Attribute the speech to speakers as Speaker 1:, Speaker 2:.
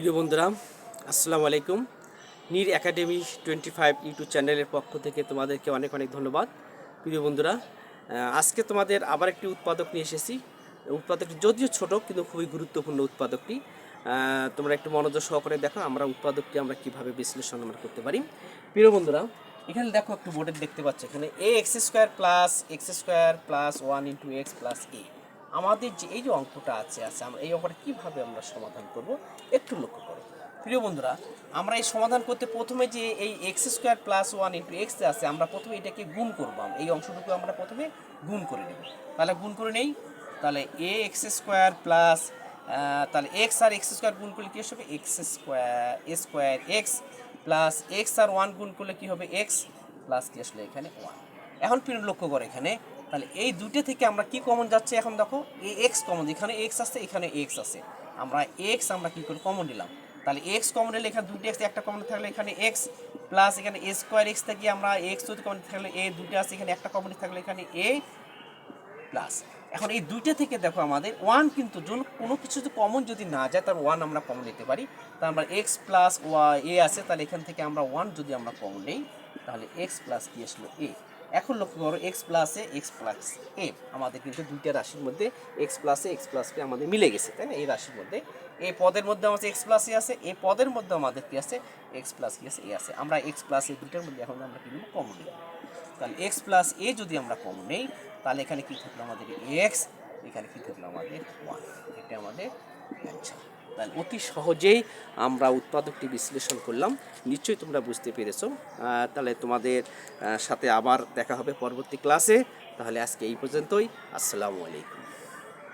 Speaker 1: প্রিয় বন্ধুরা, আসসালামু আলাইকুম। Neer academy twenty five YouTube চ্যানেলের পক্ষ থেকে তোমাদেরকে অনেক অনেক ধন্যবাদ। প্রিয় বন্ধুরা আজকে তোমাদের আবার একটি উৎপাদক নিয়ে এসেছি। উৎপাদকটি যদিও ছোট, কিন্তু খুবই গুরুত্বপূর্ণ উৎপাদকটি। তোমরা একটু মনোযোগ সহকারে দেখো আমরা উৎপাদকটি আমরা কীভাবে বিশ্লেষণ আমরা করতে পারি। প্রিয় বন্ধুরা, এখানে দেখো একটু বোর্ডে দেখতে পাচ্ছ। এখানে A X square plus X square plus one into X plus A আমাদের যে এই যে অঙ্কটা আছে আছে, আমরা এই অঙ্কটা কীভাবে আমরা সমাধান করব একটু লক্ষ্য করো। প্রিয় বন্ধুরা, আমরা এই সমাধান করতে প্রথমে যে এই X square plus one into X আছে, আমরা প্রথমে এটাকে গুণ করব আমরা। এই অংশটুকু আমরা প্রথমে গুণ করে নেব। তাহলে গুণ করে নেই। তাহলে এ এক্স স্কোয়ার প্লাস তাহলে এক্স আর এক্স স্কোয়ার গুণ করলে কী হবে? X square square X plus X আর ওয়ান গুণ করলে কী হবে? এক্স প্লাস কি আসলে এখানে ওয়ান এখন প্রিয় লক্ষ্য করে এখানে। তাহলে এই দুটো থেকে আমরা কি কমন যাচ্ছে এখন দেখো? এ এক্স কমন এখানে এক্স আছে, এখানে এক্স আছে। আমরা এক্স আমরা কি করে কমন নিলাম? তাহলে এক্স কমন নিলে এখানে দুটো এক্স একটা কমন থাকলে এখানে এক্স প্লাস এখানে এ স্কোয়ার এক্স থেকে আমরা এক্স যদি কমন থাকলে এ দুটো আছে, এখানে একটা কমন থাকলে এখানে এ প্লাস এখন এই দুইটা থেকে দেখো আমাদের ওয়ান কিন্তু যখন কোনো কিছু যদি কমন যদি না যায় তার ওয়ান আমরা কমন নিতে পারি। তা আমরা এক্স প্লাস ওয়া এ আছে, তাহলে এখান থেকে আমরা ওয়ান যদি আমরা কমন নেই, তাহলে এক্স প্লাস কি আসলো? এ এখন লক্ষ্য করো এক্স প্লাসে এক্স প্লাস এ আমাদের কিন্তু দুইটা রাশির মধ্যে এক্স প্লাসে এক্স প্লাস এ আমাদের মিলে গেছে, তাই না? এই রাশির মধ্যে। এই পদের মধ্যে আমাদের এক্স প্লাস এ আছে এই পদের মধ্যে আমাদের কি আছে? এক্স প্লাস কি আছে এ আছে। আমরা এক্স প্লাস এ দুইটার মধ্যে এখন আমরা কি নেব? কমন নেব। তাহলে এক্স প্লাস এ যদি আমরা কমন নেই, তাহলে এখানে কি থাকল? আমাদের এক্স এখানে কী থাকল আমাদের ওয়ান এটা আমাদের অ্যান্সার তাহলে অতি সহজেই আমরা উৎপাদকটি বিশ্লেষণ করলাম। নিশ্চয়ই তোমরা বুঝতে পেরেছ। তাহলে তোমাদের সাথে আবার দেখা হবে পরবর্তী ক্লাসে তাহলে আজকে এই পর্যন্তই। আসসালামু আলাইকুম।